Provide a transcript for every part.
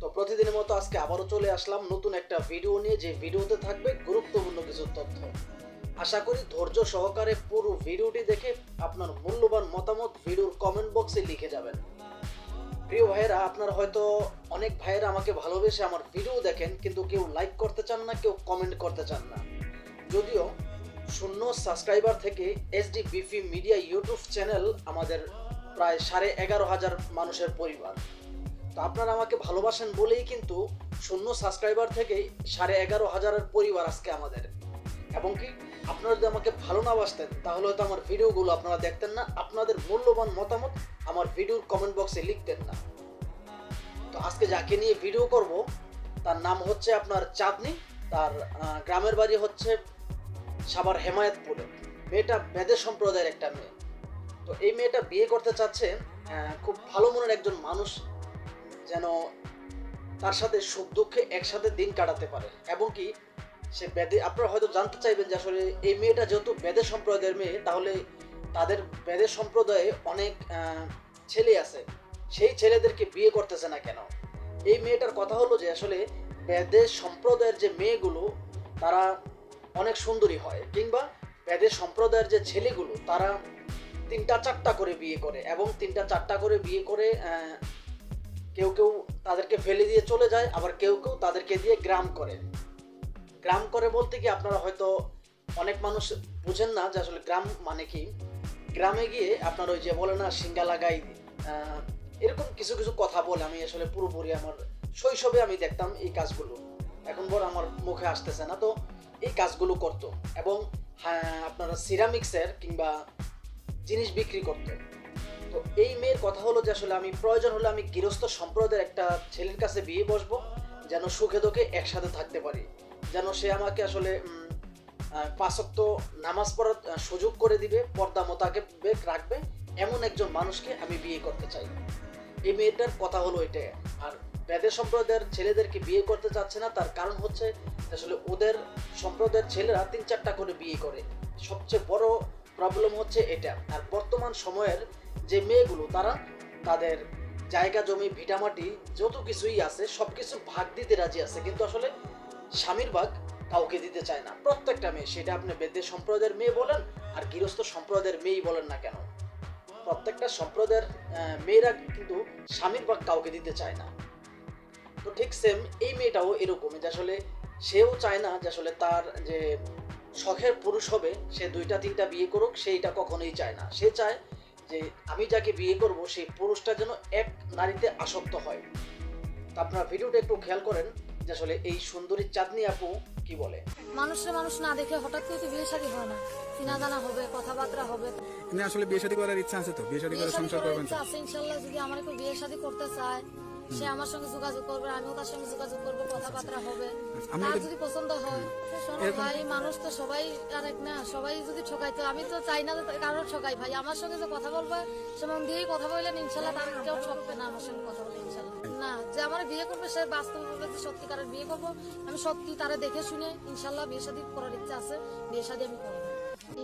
তো প্রতিদিনের মতো আজকে আবারও চলে আসলাম নতুন একটা ভিডিও নিয়ে, যে ভিডিওতে থাকবে গুরুত্বপূর্ণ কিছু তথ্য। আশা করি ধৈর্য সহকারে পুরো ভিডিওটি দেখে আপনার মূল্যবান মতামত ভিডিওর কমেন্ট বক্সে লিখে যাবেন। প্রিয় ভাইয়েরা, আপনারা হয়তো অনেক ভাইয়েরা আমাকে ভালোবেসে আমার ভিডিও দেখেন, কিন্তু কেউ লাইক করতে চান না, কেউ কমেন্ট করতে চান না। যদিও শূন্য সাবস্ক্রাইবার থেকে এসডি বিফি মিডিয়া ইউটিউব চ্যানেল আমাদের প্রায় সাড়ে এগারো হাজার মানুষের পরিবার। তো আপনারা আমাকে ভালোবাসেন বলেই কিন্তু শূন্য সাবস্ক্রাইবার থেকে সাড়ে এগারো হাজারের পরিবার আজকে আমাদের। এবং কি, আপনারা যদি আমাকে ভালো না বাসতেন, তাহলে হয়তো আমার ভিডিওগুলো আপনারা দেখতেন না, আপনাদের মূল্যবান মতামত আমার ভিডিওর কমেন্ট বক্সে লিখতেন না। তো আজকে যাকে নিয়ে ভিডিও করব, তার নাম হচ্ছে আপনার চাঁদনি, তার গ্রামের বাড়ি হচ্ছে সাভার হেমায়তপুরে। মেয়েটা বেদে সম্প্রদায়ের একটা মেয়ে। তো এই মেয়েটা বিয়ে করতে চাচ্ছে খুব ভালো মনের একজন মানুষ যেন তার সাথে সুখ দুঃখে একসাথে দিন কাটাতে পারে। এবং কি, সে বেদে আপনারা হয়তো জানতে চাইবেন যে আসলে এই মেয়েটা যেহেতু বেদে সম্প্রদায়ের মেয়ে, তাহলে তাদের বেদে সম্প্রদায়ে অনেক ছেলে আছে। সেই ছেলেদেরকে বিয়ে করতেছে না কেন? এই মেয়েটার কথা হলো যে আসলে বেদে সম্প্রদায়ের যে মেয়েগুলো, তারা অনেক সুন্দরী হয়। কিংবা বেদে সম্প্রদায়ের যে ছেলেগুলো, তারা তিনটা চারটা করে বিয়ে করে। এবং তিনটা চারটা করে বিয়ে করে কেউ কেউ তাদেরকে ফেলে দিয়ে চলে যায়, আবার কেউ কেউ তাদেরকে দিয়ে গ্রাম করে। গ্রাম করে বলতে কি আপনারা হয়তো অনেক মানুষ বুঝেন না যে আসলে গ্রাম মানে কি? গ্রামে গিয়ে আপনার ওই যে বলে না সিঙ্গা লাগাই এরকম কিছু কিছু কথা বলে আমি আসলে পুরোপুরি আমার শৈশবে আমি দেখতাম এই কাজগুলো। এখন বড় আমার মুখে আসতেছে না, তো এই কাজগুলো করতো। এবং হ্যাঁ আপনারা সিরামিক্সের কিংবা জিনিস বিক্রি করতো তো এই মেয়ের কথা হলো যে আসলে আমি প্রয়োজন হলে আমি গৃহস্থ সম্প্রদায়ের একটা ছেলের কাছে বিয়ে বসবো, যেন সুখে দুঃখে একসাথে থাকতে পারি। যেন সে আমাকে আসলে পাঁচক্ত নামাজ পড়ার সুযোগ করে দিবে, পর্দা মোতাবেক রাখবে, এমন একজন মানুষকে আমি বিয়ে করতে চাই। এই মেয়েটার কথা হলো এটা আর বেদের সম্প্রদায়ের ছেলেদেরকে বিয়ে করতে চাচ্ছে না, তার কারণ হচ্ছে আসলে ওদের সম্প্রদায়ের ছেলেরা তিন চারটা করে বিয়ে করে। সবচেয়ে বড় প্রবলেম হচ্ছে এটা। আর বর্তমান সময়ের যে মেয়েগুলো, তারা তাদের জায়গা, জমি, ভিটামাটি, যত কিছুই আছে সব কিছু ভাগ দিতে রাজি আছে। কিন্তু আসলে স্বামীর ভাগ কাউকে দিতে চায় না। প্রত্যেকটা মেয়ে, সেটা আপনি বেদের সম্প্রদায়ের মেয়ে বলেন, আর গৃহস্থ সম্প্রদায়ের মেয়েই বলেন না কেন? প্রত্যেকটা সম্প্রদায়ের মেয়েরা কিন্তু স্বামীর ভাগ কাউকে দিতে চায় না। তো ঠিক সেম এই মেয়েটাও এরকমই যে আসলে সেও চায় না যে আসলে তার যে শখের পুরুষ হবে, সে দুইটা, তিনটা বিয়ে করুক, সেইটা কখনোই চায় না। সে চায় যে আমি যাকে বিয়ে করব সেই পুরুষটা যেন এক নারীতে আসক্ত হয়। তা আপনারা ভিডিওটা একটু খেয়াল করেন যে আসলে এই সুন্দরী চাঁদনি আপু কি বলে? মানুষের মানুষ না দেখে হঠাৎ করে তো বিয়ে শাদী হয় না। চিনা জানা হবে কথাবার্তা হবে। না আসলে বিয়ে শাদী করার ইচ্ছা আছে তো। বিয়ে শাদী করার করে সংসার করবেন ইচ্ছা আছে ইনশাল্লাহ যদি আমার কেউ বিয়ে শাদী করতে চায় সে আমার সঙ্গে যোগাযোগ করবে আমিও তার সঙ্গে যোগাযোগ করব কথাবার্তা হবে। তার যদি পছন্দ হয় শোনো ভাই মানুষ তো সবাই আরেক না সবাই যদি ঠকাইতো আমি তো চাই না যে কারও ঠকাই ভাই আমার সঙ্গে যে কথা বলবে সে মন দিয়েই কথা বললেন ইনশাল্লাহ তার কেউ ঠকবে না আমার সঙ্গে কথা বলে ইনশাল্লাহ। না যে আমার বিয়ে করবে সে বাস্তব বলবে যে সত্যিকারের বিয়ে করব আমি সত্যি তারা দেখে শুনে ইনশাল্লাহ বিয়ে শাদী করার ইচ্ছা আছে বিয়ে শাদী আমি করব।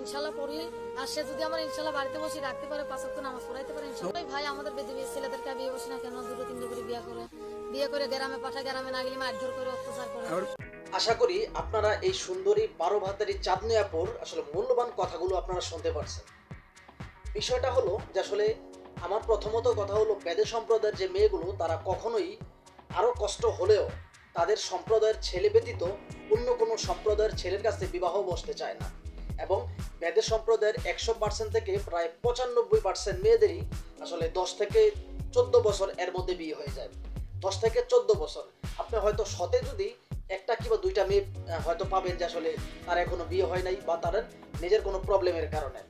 ইনশাল্লাহ পড়ি। আর সে যদি আমার ইনশাল্লাহ বাড়িতে বসে রাখতে পারে, পাঁচ নামাজ পড়াইতে পারে, ইনশাল্লাহ। ভাই আমাদের বিয়ে, ছেলেদেরকে বিয়ে বসে না কেন? দুটো তিনটে করে বিয়ে করে। বিয়ে করে গ্রামে পাঠায়, গ্রামে না গেলে মারধর করে, অত্যাচার করে। আশা করি আপনারা এই সুন্দরী ভাতারি চাঁদনি আসলে মূল্যবান কথাগুলো আপনারা শুনতে পারছেন। বিষয়টা হলো যে আসলে আমার প্রথমত কথা হলো, বেদে সম্প্রদায়ের যে মেয়েগুলো, তারা কখনোই আরও কষ্ট হলেও তাদের সম্প্রদায়ের ছেলে ব্যতীত অন্য কোনো সম্প্রদায়ের ছেলের কাছে বিবাহ বসতে চায় না। এবং মেয়েদের সম্প্রদায়ের একশো পার্সেন্ট থেকে প্রায় পঁচানব্বই পার্সেন্ট মেয়েদেরই আসলে দশ থেকে চোদ্দ বছর এর মধ্যে বিয়ে হয়ে যায়। দশ থেকে চোদ্দ বছর। আপনি হয়তো শতে যদি একটা কিংবা দুইটা মেয়ে হয়তো পাবেন যে আসলে তার এখনও বিয়ে হয় নাই বা তার নিজের কোনো প্রবলেমের কারণে।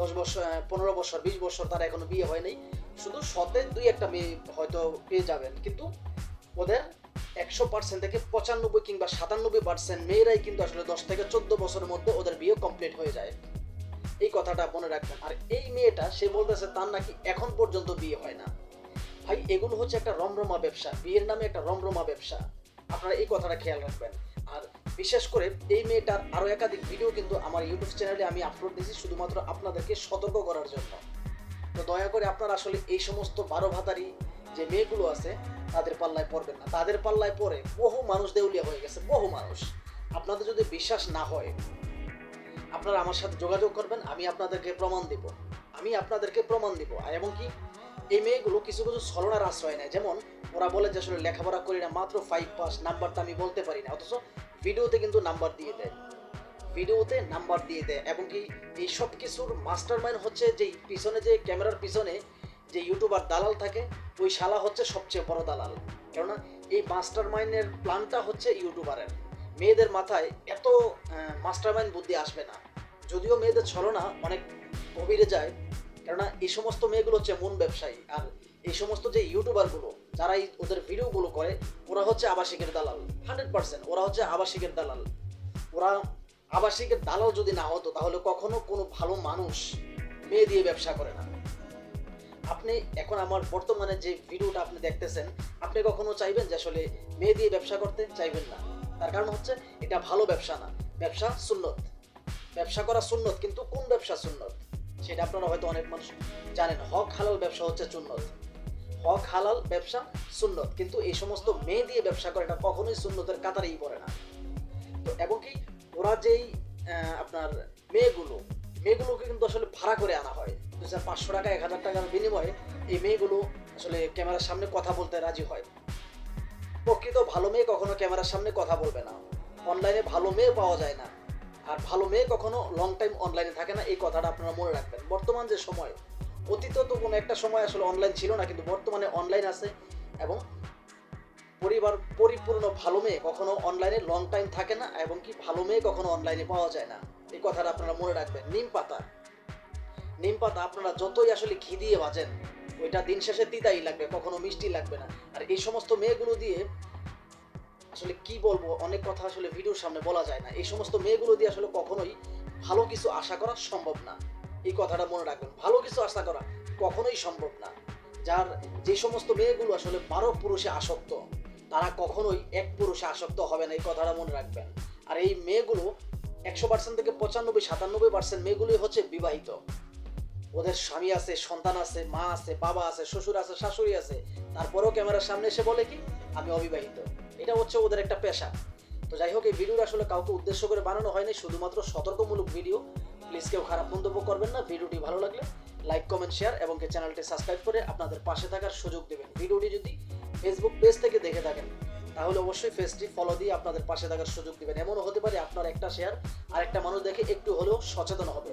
দশ বছর পনেরো বছর, বিশ বছর তার এখনও বিয়ে হয় নাই। শুধু শতে দুই একটা মেয়ে হয়তো পেয়ে যাবেন। কিন্তু ওদের একশো পার্সেন্ট থেকে পঁচানব্বই কিংবা সাতানব্বই পার্সেন্ট মেয়েরাই কিন্তু আসলে দশ থেকে চোদ্দ বছরের মধ্যে ওদের বিয়ে কমপ্লিট হয়ে যায়। এই কথাটা মনে রাখবেন। আর এই মেয়েটা, সে বলতেছে তার নাকি এখন পর্যন্ত বিয়ে হয় না। ভাই, এগুলো হচ্ছে একটা রমরমা ব্যবসা। বিয়ের নামে একটা রমরমা ব্যবসা। আপনারা এই কথাটা খেয়াল রাখবেন। আর বিশেষ করে এই মেয়েটার আরও একাধিক ভিডিও কিন্তু আমার ইউটিউব চ্যানেলে আমি আপলোড দিয়েছি, শুধুমাত্র আপনাদেরকে সতর্ক করার জন্য। তো দয়া করে আপনারা আসলে এই সমস্ত বারো ভাতারি যে মেয়েগুলো আছে তাদের পাল্লায় পড়বেন না। তাদের পাল্লায় পড়ে বহু মানুষ দেউলিয়া হয়ে গেছে, বহু মানুষ। আপনাদের যদি বিশ্বাস না হয়, আপনারা আমার সাথে যোগাযোগ করবেন, আমি আপনাদেরকে প্রমাণ দিব। আমি আপনাদেরকে প্রমাণ দিব। আর এবং কি, এই মেয়েগুলো কিছু কিছু ছলনার আশ্রয় নেয়। যেমন, ওরা বলে যে আসলে লেখাপড়া করি না, মাত্র ফাইভ পাস নাম্বারটা আমি বলতে পারি না। অথচ ভিডিওতে কিন্তু নাম্বার দিয়ে দেয়। ভিডিওতে নাম্বার দিয়ে দেয়। এবং কি, এই সব কিছুর মাস্টার মাইন্ড হচ্ছে যে পিছনে যে ক্যামেরার পিছনে যে ইউটিউবার দালাল থাকে, ওই শালা হচ্ছে সবচেয়ে বড় দালাল। কেননা এই মাস্টার মাইন্ডের প্ল্যানটা হচ্ছে ইউটিউবারের। মেয়েদের মাথায় এত মাস্টার মাইন্ড বুদ্ধি আসবে না। যদিও মেয়েদের ছলনা অনেক গভীরে যায়, কেননা এই সমস্ত মেয়েগুলো হচ্ছে মন ব্যবসায়ী। আর এই সমস্ত যে ইউটিউবারগুলো যারা ওদের ভিডিওগুলো করে, ওরা হচ্ছে আবাসিকের দালাল। হান্ড্রেড পার্সেন্ট, ওরা হচ্ছে আবাসিকের দালাল। ওরা আবাসিকের দালাল যদি না হতো, তাহলে কখনো কোনো ভালো মানুষ মেয়ে দিয়ে ব্যবসা করে না। আপনি এখন আমার বর্তমানে যে ভিডিওটা আপনি দেখতেছেন, আপনি কখনো চাইবেন যে আসলে মেয়ে দিয়ে ব্যবসা করতে? চাইবেন না। তার কারণ হচ্ছে, এটা ভালো ব্যবসা না। ব্যবসা সুন্নত। ব্যবসা করা সুন্নত, কিন্তু কোন ব্যবসা সুন্নত? সেটা আপনারা হয়তো অনেক মানুষ জানেন। হক হালাল ব্যবসা হচ্ছে সুন্নত। হক হালাল ব্যবসা সুন্নত। কিন্তু এই সমস্ত মেয়ে দিয়ে ব্যবসা করে এটা কখনোই সুন্নতের কাতারেই পড়ে না। তো এবং কি, ওরা যেই আপনার মেয়েগুলো, মেয়েগুলোকে কিন্তু আসলে ভাড়া করে আনা হয়। দু হাজার পাঁচশো টাকা, এক হাজার টাকার বিনিময়ে এই মেয়েগুলো আসলে ক্যামেরার সামনে কথা বলতে রাজি হয় প্রকৃত ভালো মেয়ে কখনো ক্যামেরার সামনে কথা বলবে না। অনলাইনে ভালো মেয়ে পাওয়া যায় না। আর ভালো মেয়ে কখনো লং টাইম অনলাইনে থাকে না, এই কথাটা আপনারা মনে রাখবেন। বর্তমান যে সময়, অতীত তো কোনো একটা সময় আসলে অনলাইন ছিল না, কিন্তু বর্তমানে অনলাইন আছে এবং পরিবার, পরিপূর্ণ ভালো মেয়ে কখনো অনলাইনে লং টাইম থাকে না, এবং কি ভালো মেয়ে কখনো অনলাইনে পাওয়া যায় না। এই কথাটা আপনারা মনে রাখবেন। নিম পাতা। নিম পাতা আপনারা যতই আসলে ঘি দিয়ে ভাজেন, ওইটা দিন শেষে তিতাই লাগবে, কখনো মিষ্টি লাগবে না। আর এই সমস্ত মেয়েগুলো দিয়ে, আসলে কি বলব, অনেক কথা আসলে ভিডিওর সামনে বলা যায় না। এই সমস্ত মেয়েগুলো দিয়ে আসলে কখনোই ভালো কিছু আশা করা সম্ভব না। এই কথাটা মনে রাখবেন। ভালো কিছু আশা করা কখনোই সম্ভব না। যার যে সমস্ত মেয়েগুলো আসলে বারো পুরুষে আসক্ত, তারা কখনোই এক পুরুষে আসক্ত হবে না, এই কথাটা মনে রাখবেন। আর এই মেয়েগুলো একশো পার্সেন্ট থেকে পঁচানব্বই, সাতানব্বই পার্সেন্ট মেয়েগুলোই হচ্ছে বিবাহিত। ওদের স্বামী আছে, সন্তান আছে, মা আছে, বাবা আছে, শ্বশুর আছে, শাশুড়ি আছে। তারপরেও ক্যামেরার সামনে এসে বলে কি, আমি অবিবাহিত। এটা হচ্ছে ওদের একটা পেশা। তো যাই হোক, এই ভিডিওটা আসলে কাউকে উদ্দেশ্য করে বানানো হয়নি, শুধুমাত্র সতর্কমূলক ভিডিও। প্লিজ কেউ খারাপ মন্তব্য করবেন না, ভিডিওটি ভালো লাগলে লাইক, কমেন্ট, শেয়ার এবং চ্যানেলটি সাবস্ক্রাইব করে আপনাদের পাশে থাকার সুযোগ দেবেন। ভিডিওটি যদি ফেসবুক পেজ থেকে দেখে থাকেন, তাহলে অবশ্যই পেজটি ফলো দিয়ে আপনাদের পাশে থাকার সুযোগ দিবেন। এমনও হতে পারে আপনার একটা শেয়ার আর একটা মানুষ দেখে একটু হলেও সচেতন হবে।